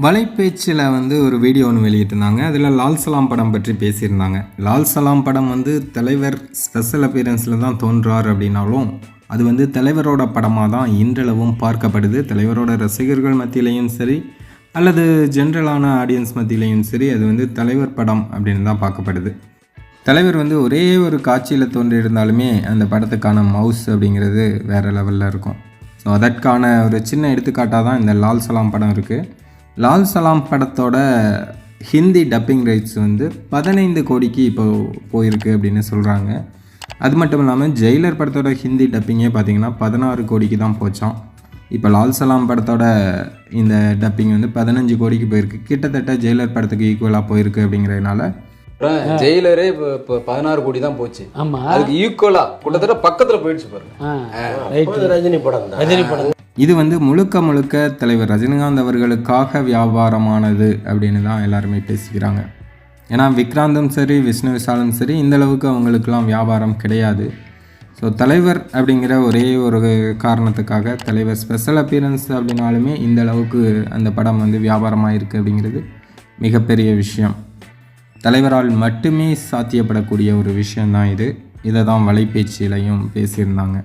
வலைப்பேச்சில் வந்து ஒரு வீடியோ ஒன்று வெளியிட்டிருந்தாங்க. அதில் லால் சலாம் படம் பற்றி பேசியிருந்தாங்க. லால் சலாம் படம் வந்து தலைவர் ஸ்பெஷல் அப்பியரன்ஸில் தான் தோன்றார் அப்படின்னாலும் அது வந்து தலைவரோட படமாக தான் இன்றளவும் பார்க்கப்படுது. தலைவரோட ரசிகர்கள் மத்தியிலையும் சரி அல்லது ஜென்ரலான ஆடியன்ஸ் மத்தியிலையும் சரி அது வந்து தலைவர் படம் அப்படின்னு தான் பார்க்கப்படுது. தலைவர் வந்து ஒரே ஒரு காட்சியில் தோன்றியிருந்தாலுமே அந்த படத்துக்கான மவுஸ் அப்படிங்கிறது வேறு லெவலில் இருக்கும். ஸோ அதற்கான ஒரு சின்ன எடுத்துக்காட்டாக தான் இந்த லால் சலாம் படம் இருக்குது லால் சலாம் படத்தோட ஹிந்தி டப்பிங் ரைட்ஸ் வந்து பதினைந்து கோடிக்கு இப்போ போயிருக்கு அப்படின்னு சொல்கிறாங்க அது மட்டும் இல்லாமல் ஜெயிலர் படத்தோட ஹிந்தி டப்பிங்கே பார்த்தீங்கன்னா பதினாறு கோடிக்கு தான் போச்சான் இப்போ லால் சலாம் படத்தோட இந்த டப்பிங் வந்து பதினஞ்சு கோடிக்கு போயிருக்கு. கிட்டத்தட்ட ஜெயிலர் படத்துக்கு ஈக்குவலாக போயிருக்கு அப்படிங்கிறதுனால ஜெயிலரே இப்போ இப்போ பதினாறு கோடி தான் போச்சு. ஆமா. அதுக்கு ஈக்குவலா கிட்டத்தட்ட பக்கத்துல போயிடுச்சு பாருங்க. ரஜினி படம் தான். ரஜினி படம். இது வந்து முழுக்க முழுக்க தலைவர் ரஜினிகாந்த் அவர்களுக்காக வியாபாரமானது அப்படின்னு தான் எல்லாருமே பேசிக்கிறாங்க. ஏன்னா விக்ராந்தும் சரி விஷ்ணு விஷாலும் சரி இந்த அளவுக்கு அவங்களுக்கெல்லாம் வியாபாரம் கிடையாது. ஸோ தலைவர் அப்படிங்கிற ஒரே ஒரு காரணத்துக்காக தலைவர் ஸ்பெஷல் அப்பியரன்ஸ் அப்படின்னாலுமே இந்த அளவுக்கு அந்த படம் வந்து வியாபாரமாக இருக்குது அப்படிங்கிறது மிகப்பெரிய விஷயம். தலைவரால் மட்டுமே சாத்தியப்படக்கூடிய ஒரு விஷயந்தான் இது. இதை தான் வலைபேச்சிலையும் பேசியிருந்தாங்க.